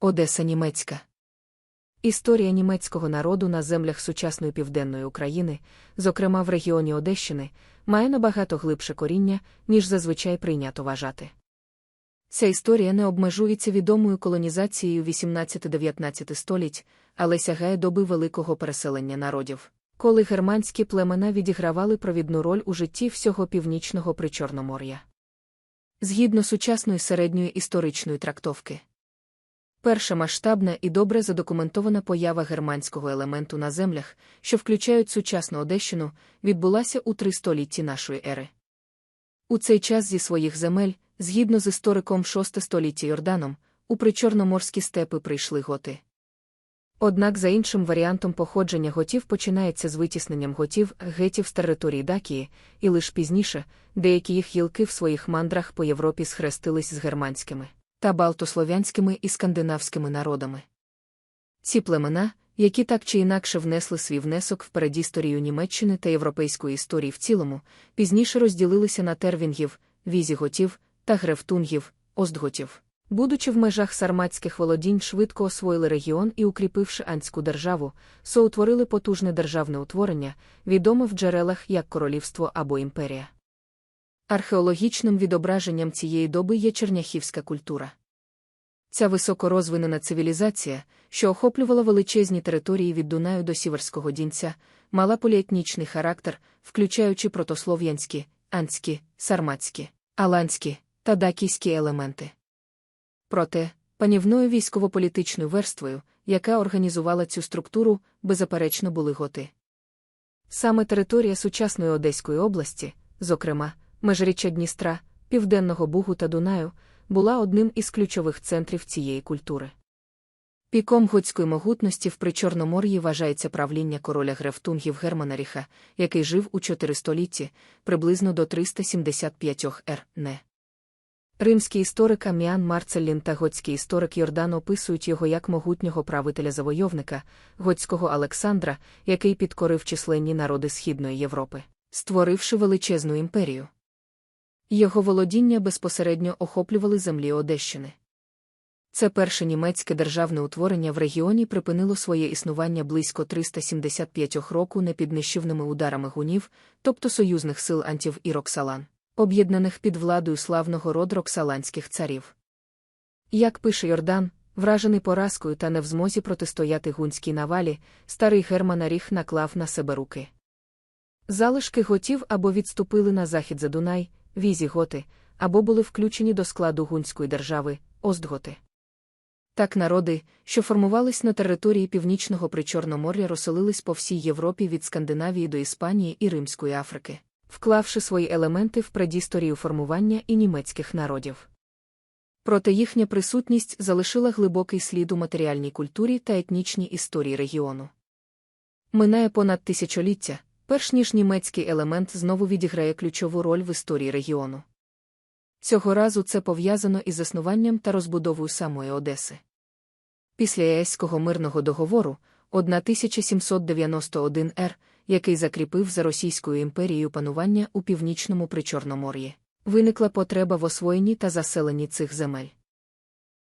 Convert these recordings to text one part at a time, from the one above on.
Одеса німецька. Історія німецького народу на землях сучасної південної України, зокрема в регіоні Одещини, має набагато глибше коріння, ніж зазвичай прийнято вважати. Ця історія не обмежується відомою колонізацією 18-19 століть, але сягає доби великого переселення народів, коли германські племена відігравали провідну роль у житті всього північного причорномор'я. Згідно сучасної середньої історичної трактовки. Перша масштабна і добре задокументована поява германського елементу на землях, що включають сучасну Одещину, відбулася у три столітті нашої ери. У цей час зі своїх земель, згідно з істориком VI століття Йорданом, у причорноморські степи прийшли готи. Однак за іншим варіантом походження готів починається з витісненням готів гетів з території Дакії, і лише пізніше деякі їх гілки в своїх мандрах по Європі схрестились з германськими та балтослов'янськими і скандинавськими народами. Ці племена, які так чи інакше внесли свій внесок в передісторію Німеччини та європейської історії в цілому, пізніше розділилися на тервінгів, візіготів та грефтунгів, остготів. Будучи в межах сарматських володінь, швидко освоїли регіон і, укріпивши анську державу, соутворили потужне державне утворення, відоме в джерелах як королівство або імперія. Археологічним відображенням цієї доби є черняхівська культура. Ця високорозвинена цивілізація, що охоплювала величезні території від Дунаю до Сіверського дінця, мала поліетнічний характер, включаючи протослов'янські, анські, сарматські, аланські та дакійські елементи. Проте, панівною військово-політичною верствою, яка організувала цю структуру, беззаперечно були готи. Саме територія сучасної Одеської області, зокрема, межріччя Дністра, Південного Бугу та Дунаю, була одним із ключових центрів цієї культури. Піком готської могутності в Причорномор'ї вважається правління короля Грефтунгів Германа Ріха, який жив у чотири столітті, приблизно до 375 р.н. Римський історик Аміан Марцеллін та готський історик Йордан описують його як могутнього правителя-завойовника, готського Олександра, який підкорив численні народи Східної Європи, створивши величезну імперію. Його володіння безпосередньо охоплювали землі Одещини. Це перше німецьке державне утворення в регіоні припинило своє існування близько 375 року непіднищівними ударами гунів, тобто союзних сил антів і Роксалан, об'єднаних під владою славного роду роксаланських царів. Як пише Йордан, вражений поразкою та не в змозі протистояти гунській навалі, старий Герман Аріх наклав на себе руки. Залишки готів або відступили на захід за Дунай, візіготи, або були включені до складу гунської держави, Остготи. Так народи, що формувались на території Північного Причорномор'я, розселились по всій Європі від Скандинавії до Іспанії і Римської Африки, вклавши свої елементи в предісторію формування і німецьких народів. Проте їхня присутність залишила глибокий слід у матеріальній культурі та етнічній історії регіону. Минає понад тисячоліття, перш ніж німецький елемент знову відіграє ключову роль в історії регіону. Цього разу це пов'язано із заснуванням та розбудовою самої Одеси. Після Яеського мирного договору 1791 р, який закріпив за Російською імперією панування у північному Причорномор'ї, виникла потреба в освоєнні та заселенні цих земель.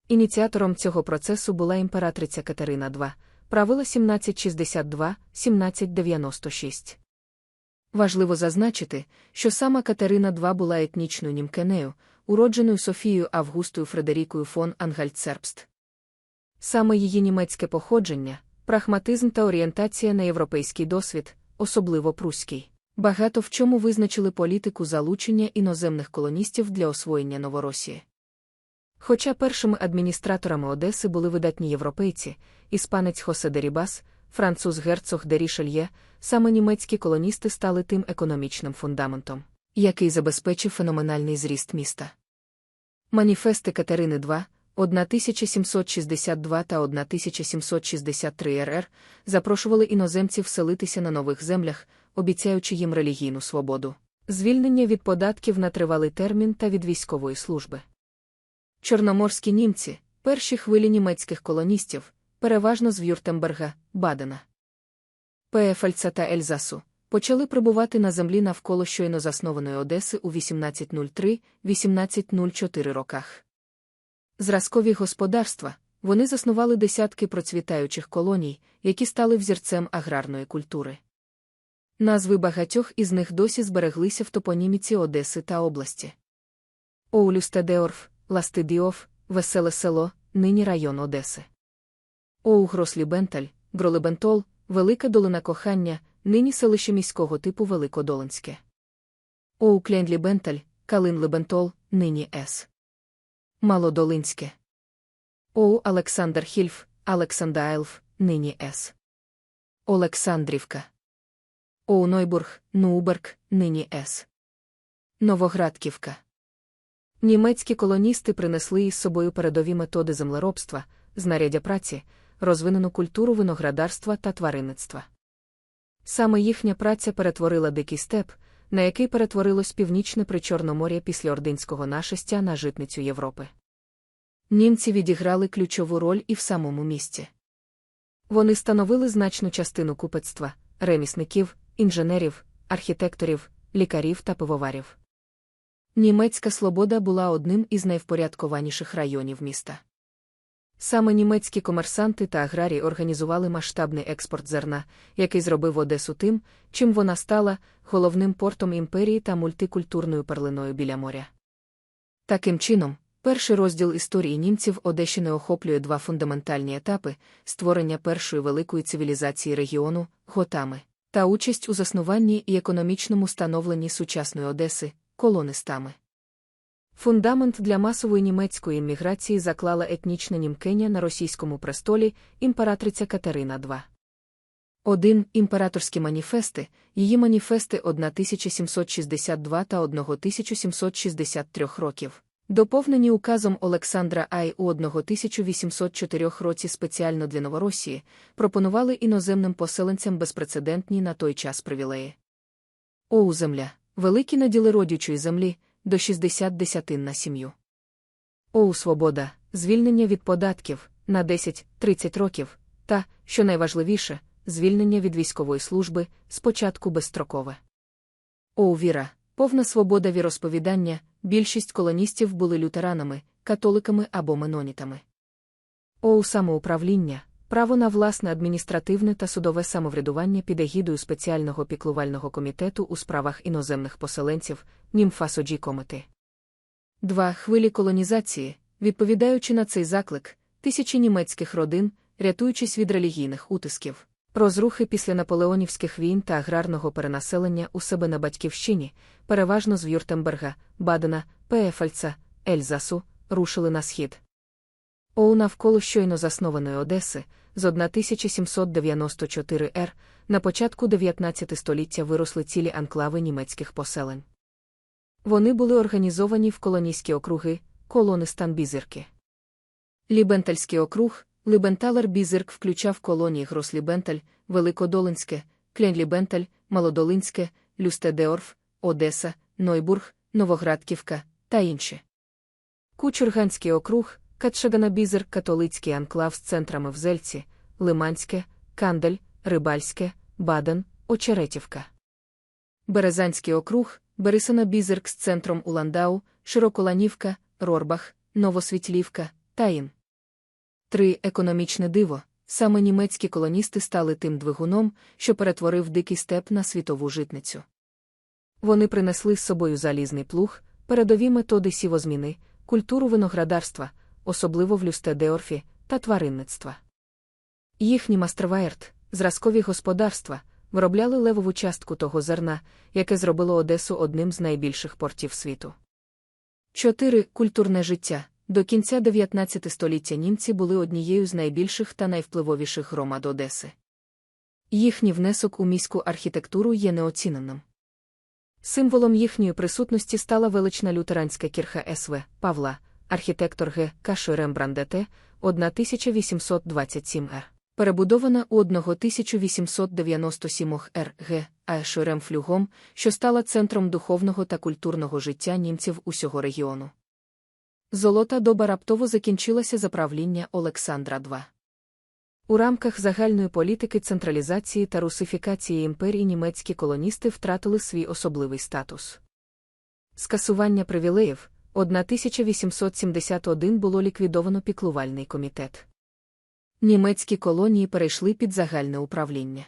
Ініціатором цього процесу була імператриця Катерина II, правила 1762-1796. Важливо зазначити, що сама Катерина II була етнічною німкенею, уродженою Софією Августою Фредерікою фон Ангальцербст. Саме її німецьке походження, прагматизм та орієнтація на європейський досвід, особливо пруський, багато в чому визначили політику залучення іноземних колоністів для освоєння Новоросії. Хоча першими адміністраторами Одеси були видатні європейці, іспанець Хосе Дерібас, француз герцог де Рішельє, саме німецькі колоністи стали тим економічним фундаментом, який забезпечив феноменальний зріст міста. Маніфести Катерини II, 1762 та 1763 РР запрошували іноземців селитися на нових землях, обіцяючи їм релігійну свободу, звільнення від податків на тривалий термін та від військової служби. Чорноморські німці, перші хвилі німецьких колоністів, переважно з Вюртемберга, Бадена. Пефальца та Ельзасу, почали прибувати на землі навколо щойно заснованої Одеси у 1803-1804 роках. Зразкові господарства, вони заснували десятки процвітаючих колоній, які стали взірцем аграрної культури. Назви багатьох із них досі збереглися в топоніміці Одеси та області. Оулюстедеорф, Ластидіоф, Веселе село, нині район Одеси. Оугрослібенталь, Гролебентол, Велика долина кохання, нині селище міського типу Великодолинське. Оуклендлібенталь, Калинлебентол, нині С. Малодолинське. Оу Олександр Хільф, Олександаелф, нині С. Олександрівка. Оу Нойбург, Нуберг, нині С. Новоградківка. Німецькі колоністи принесли із собою передові методи землеробства, знаряддя праці, розвинену культуру виноградарства та тваринництва. Саме їхня праця перетворила дикий степ, на який перетворилось північне причорномор'я після ординського нашестя на житницю Європи. Німці відіграли ключову роль і в самому місті. Вони становили значну частину купецтва, ремісників, інженерів, архітекторів, лікарів та пивоварів. Німецька Слобода була одним із найвпорядкованіших районів міста. Саме німецькі комерсанти та аграрії організували масштабний експорт зерна, який зробив Одесу тим, чим вона стала головним портом імперії та мультикультурною перлиною біля моря. Таким чином, перший розділ історії німців Одещини охоплює два фундаментальні етапи створення першої великої цивілізації регіону готами та участь у заснуванні і економічному становленні сучасної Одеси колонистами. Фундамент для масової німецької імміграції заклала етнічна німкеня на російському престолі імператриця Катерина II. Один імператорські маніфести, її маніфести 1762 та 1763 років, доповнені указом Олександра Ай у 1804 році спеціально для Новоросії, пропонували іноземним поселенцям безпрецедентні на той час привілеї. Оу земля, великі наділи родючої землі до 60 десятин на сім'ю. Оу свобода, звільнення від податків на 10-30 років, та, що найважливіше, звільнення від військової служби спочатку безстрокове. Оу віра, повна свобода віросповідання, більшість колоністів були лютеранами, католиками або менонітами. Оу самоуправління, право на власне адміністративне та судове самоврядування під егідою спеціального піклувального комітету у справах іноземних поселенців, німфасоджі комети. Два хвилі колонізації, відповідаючи на цей заклик, тисячі німецьких родин, рятуючись від релігійних утисків, розрухи після наполеонівських війн та аграрного перенаселення у себе на батьківщині, переважно з Вюртемберга, Бадена, Пеефальца, Ельзасу, рушили на схід. Оу навколо щойно заснованої Одеси, з 1794 р на початку 19 століття виросли цілі анклави німецьких поселень. Вони були організовані в колонійські округи, колони Станбізирки. Лібентальський округ, Лібенталер Бізирк включав колонії Грослібенталь, Великодолинське, Кленлібенталь, Малодолинське, Люстедеорф, Одеса, Нойбург, Новоградківка та інші. Кучурганський округ, Катшаганабізер католицький анклав з центрами в Зельці, Лиманське, Кандель, Рибальське, Баден, Очеретівка. Березанський округ, Берисана-Бізерк з центром у Ландау, Широколанівка, Рорбах, Новосвітлівка, Таїн. Три економічне диво. Саме німецькі колоністи стали тим двигуном, що перетворив дикий степ на світову житницю. Вони принесли з собою залізний плуг, передові методи сівозміни, культуру виноградарства особливо в Люстедеорфі, та тваринництва. Їхні мастерваєрт, зразкові господарства, виробляли левову частку того зерна, яке зробило Одесу одним з найбільших портів світу. 4. Культурне життя. До кінця 19 століття німці були однією з найбільших та найвпливовіших громад Одеси. Їхній внесок у міську архітектуру є неоціненим. Символом їхньої присутності стала велична лютеранська кірха СВ Павла архітектор Г. Кашо Рембрандете, 1827 р. Перебудована у 1897 р. Г. Аешорем Флюгом, що стала центром духовного та культурного життя німців усього регіону. Золота доба раптово закінчилася за правління Олександра II. У рамках загальної політики централізації та русифікації імперії німецькі колоністи втратили свій особливий статус. Скасування привілеїв, 1871 було ліквідовано піклувальний комітет. Німецькі колонії перейшли під загальне управління.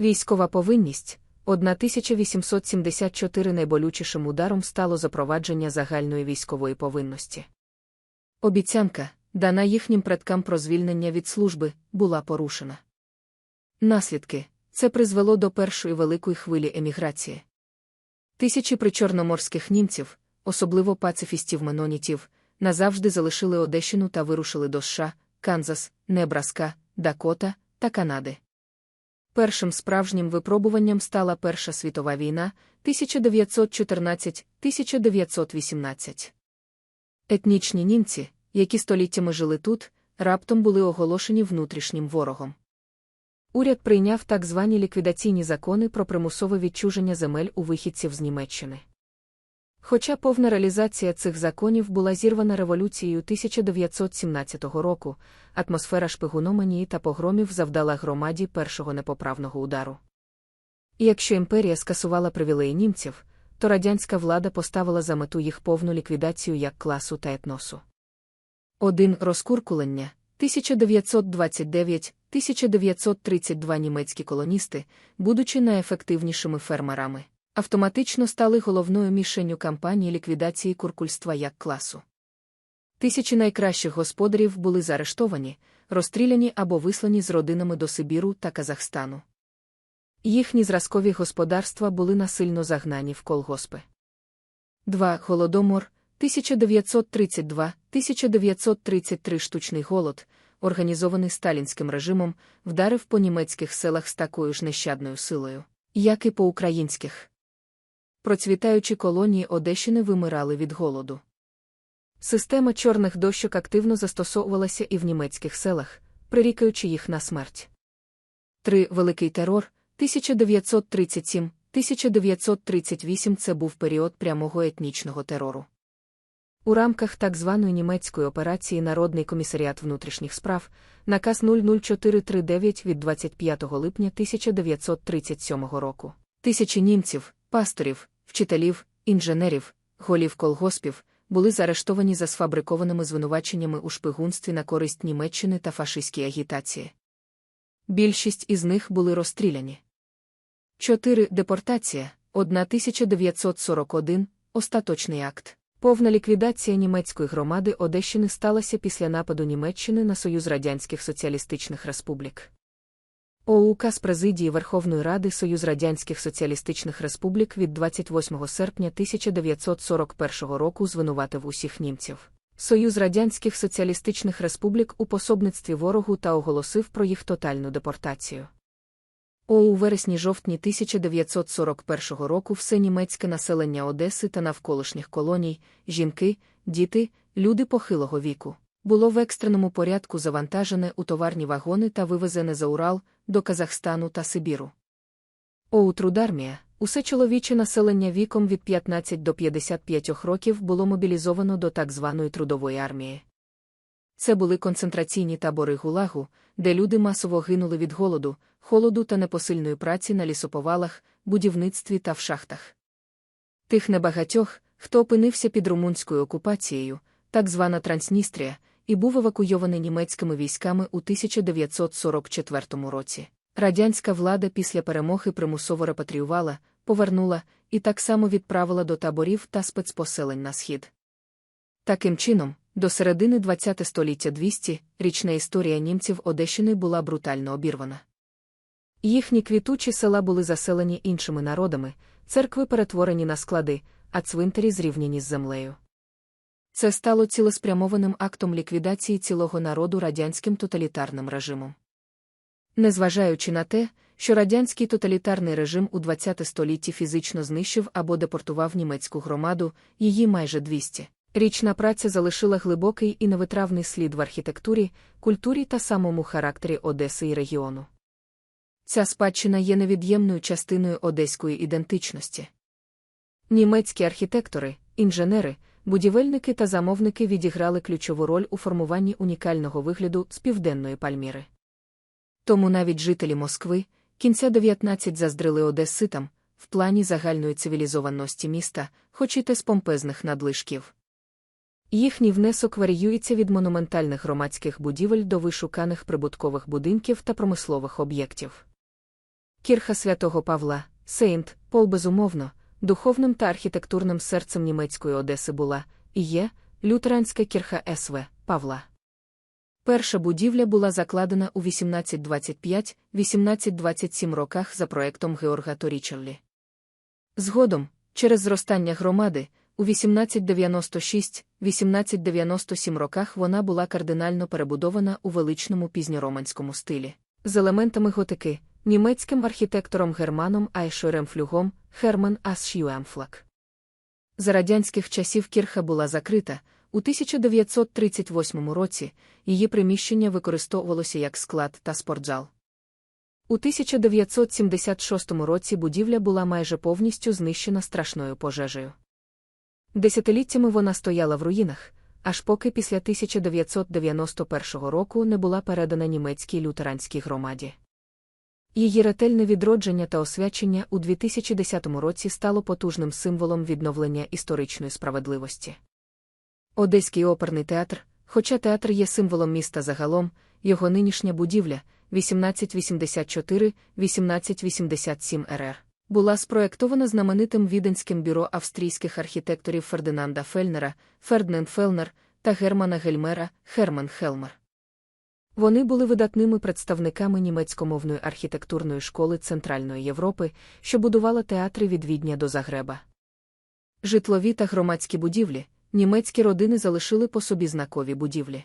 Військова повинність 1874 найболючішим ударом стало запровадження загальної військової повинності. Обіцянка, дана їхнім предкам про звільнення від служби, була порушена. Наслідки це призвело до першої великої хвилі еміграції. Тисячі причорноморських німців, особливо пацифістів менонітів, назавжди залишили Одещину та вирушили до США, Канзас, Небраска, Дакота та Канади. Першим справжнім випробуванням стала Перша світова війна 1914-1918. Етнічні німці, які століттями жили тут, раптом були оголошені внутрішнім ворогом. Уряд прийняв так звані ліквідаційні закони про примусове відчуження земель у вихідців з Німеччини. Хоча повна реалізація цих законів була зірвана революцією 1917 року, атмосфера шпигуноманії та погромів завдала громаді першого непоправного удару. І якщо імперія скасувала привілеї німців, то радянська влада поставила за мету їх повну ліквідацію як класу та етносу. Один розкуркулення 1929-1932 німецькі колоністи, будучи найефективнішими фермерами автоматично стали головною мішенню кампанії ліквідації куркульства як класу. Тисячі найкращих господарів були заарештовані, розстріляні або вислані з родинами до Сибіру та Казахстану. Їхні зразкові господарства були насильно загнані в колгоспи. 2. Голодомор 1932-1933 штучний голод, організований сталінським режимом, вдарив по німецьких селах з такою ж нещадною силою, як і по українських процвітаючі колонії Одещини вимирали від голоду. Система чорних дощок активно застосовувалася і в німецьких селах, прирікаючи їх на смерть. 3. Великий терор 1937-1938 це був період прямого етнічного терору. У рамках так званої німецької операції Народний комісаріат внутрішніх справ наказ 00439 від 25 липня 1937 року. Тисячі німців, пасторів, вчителів, інженерів, голів колгоспів були заарештовані за сфабрикованими звинуваченнями у шпигунстві на користь Німеччини та фашистській агітації. Більшість із них були розстріляні. 4. Депортація 1941. Остаточний акт. Повна ліквідація німецької громади Одещини сталася після нападу Німеччини на Союз Радянських Соціалістичних Республік. О указ президії Верховної Ради Союз Радянських Соціалістичних Республік від 28 серпня 1941 року звинуватив усіх німців. Союз Радянських Соціалістичних Республік у пособництві ворогу та оголосив про їх тотальну депортацію. О у вересні жовтні 1941 року все німецьке населення Одеси та навколишніх колоній, жінки, діти, люди похилого віку було в екстреному порядку завантажене у товарні вагони та вивезене за Урал до Казахстану та Сибіру. Оутрудармія, усе чоловіче населення віком від 15 до 55 років було мобілізовано до так званої трудової армії. Це були концентраційні табори гулагу, де люди масово гинули від голоду, холоду та непосильної праці на лісоповалах, будівництві та в шахтах. Тих небагатьох, хто опинився під румунською окупацією, так звана Трансністрія, і був евакуйований німецькими військами у 1944 році. Радянська влада після перемоги примусово репатріювала, повернула і так само відправила до таборів та спецпоселень на схід. Таким чином, до середини ХХ століття 200 річна історія німців Одещини була брутально обірвана. Їхні квітучі села були заселені іншими народами, церкви перетворені на склади, а цвинтарі зрівняні з землею. Це стало цілеспрямованим актом ліквідації цілого народу радянським тоталітарним режимом. Незважаючи на те, що радянський тоталітарний режим у ХХ столітті фізично знищив або депортував німецьку громаду, її майже 200. Річна праця залишила глибокий і невитравний слід в архітектурі, культурі та самому характері Одеси і регіону. Ця спадщина є невід'ємною частиною одеської ідентичності. Німецькі архітектори, інженери будівельники та замовники відіграли ключову роль у формуванні унікального вигляду з південної Пальміри. Тому навіть жителі Москви, кінця 19 заздрили одеситам, в плані загальної цивілізованості міста, хоч і те з помпезних надлишків. Їхній внесок варіюється від монументальних громадських будівель до вишуканих прибуткових будинків та промислових об'єктів. Кірха святого Павла, Сейнт, Пол безумовно, духовним та архітектурним серцем німецької Одеси була і є лютеранська кірха СВ Павла. Перша будівля була закладена у 1825-1827 роках за проектом Георга Торічерлі. Згодом, через зростання громади, у 1896-1897 роках вона була кардинально перебудована у величному пізньороманському стилі, з елементами готики, німецьким архітектором Германом Айшерем Херман Асшюемфлак. За радянських часів кірха була закрита. У 1938 році її приміщення використовувалося як склад та спортзал. У 1976 році будівля була майже повністю знищена страшною пожежею. Десятиліттями вона стояла в руїнах, аж поки після 1991 року не була передана німецькій лютеранській громаді. Її ретельне відродження та освячення у 2010 році стало потужним символом відновлення історичної справедливості. Одеський оперний театр, хоча театр є символом міста загалом, його нинішня будівля 1884-1887 РР була спроектована знаменитим віденським бюро австрійських архітекторів Фердинанда Фельнера, Ферднен Фелнер та Германа Гельмера Херман Хелмер. Вони були видатними представниками німецькомовної архітектурної школи Центральної Європи, що будувала театри від Відня до Загреба. Житлові та громадські будівлі, німецькі родини залишили по собі знакові будівлі.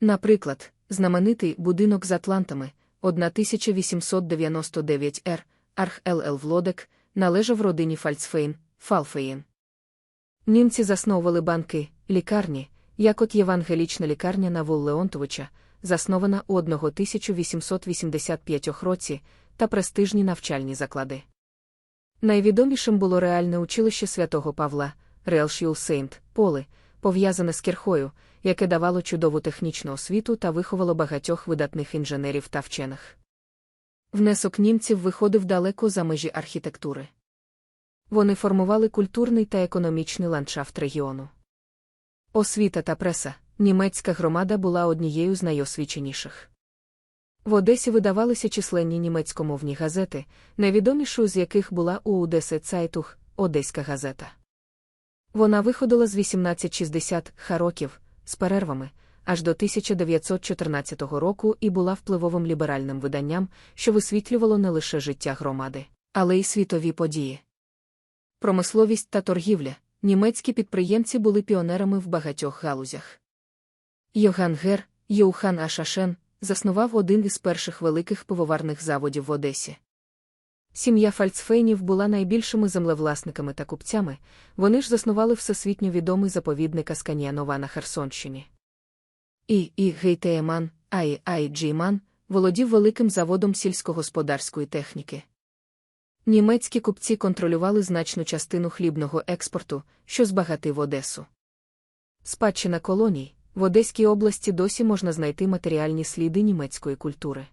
Наприклад, знаменитий будинок з Атлантами 1899 р. Арх ЛЛ Влодек, належав родині Фальцфейн, Фалфеїн. Німці засновували банки, лікарні, як от Євангелічна лікарня на Вул Леонтовича, заснована у 1885 році, та престижні навчальні заклади. Найвідомішим було реальне училище святого Павла, Реалшюл Сейнт, Поли, пов'язане з кірхою, яке давало чудову технічну освіту та виховало багатьох видатних інженерів та вчених. Внесок німців виходив далеко за межі архітектури. Вони формували культурний та економічний ландшафт регіону. Освіта та преса, німецька громада була однією з найосвіченіших. В Одесі видавалися численні німецькомовні газети, найвідомішою з яких була у Одесе Цайтух, Одеська газета. Вона виходила з 1860 ха років, з перервами, аж до 1914 року і була впливовим ліберальним виданням, що висвітлювало не лише життя громади, але й світові події. Промисловість та торгівля, німецькі підприємці були піонерами в багатьох галузях. Йоган Гер, Йоухан Ашашен, заснував один із перших великих пивоварних заводів в Одесі. Сім'я Фальцфейнів була найбільшими землевласниками та купцями, вони ж заснували всесвітньо відомий заповідник Асканіанова на Херсонщині. І. І. Гейтеєман, Ай. Ай. Джейман володів великим заводом сільськогосподарської техніки. Німецькі купці контролювали значну частину хлібного експорту, що збагатив Одесу. Спадщина колоній в Одеській області досі можна знайти матеріальні сліди німецької культури.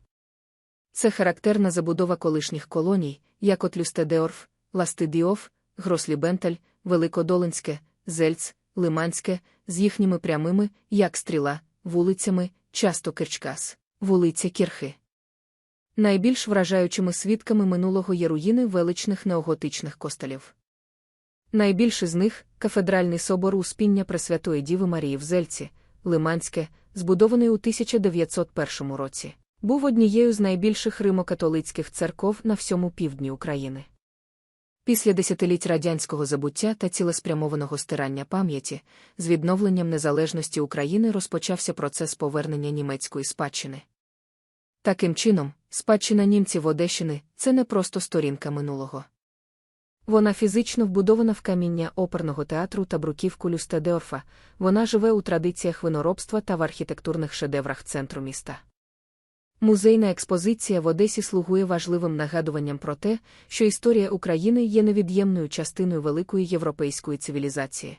Це характерна забудова колишніх колоній, як от Люстедеорф, Ластидіоф, Грослібенталь, Великодолинське, Зельц, Лиманське, з їхніми прямими, як стріла, вулицями, часто Керчкас, вулиця Кірхи. Найбільш вражаючими свідками минулого є руїни величних неоготичних костелів. Найбільший з них кафедральний собор Успіння Пресвятої Діви Марії в Зельці, Лиманське, збудований у 1901 році, був однією з найбільших римокатолицьких церков на всьому півдні України. Після десятиліть радянського забуття та цілеспрямованого стирання пам'яті, з відновленням незалежності України розпочався процес повернення німецької спадщини. Таким чином, спадщина німців Одещини це не просто сторінка минулого. Вона фізично вбудована в каміння оперного театру та бруківку Люстедеорфа, вона живе у традиціях виноробства та в архітектурних шедеврах центру міста. Музейна експозиція в Одесі слугує важливим нагадуванням про те, що історія України є невід'ємною частиною великої європейської цивілізації.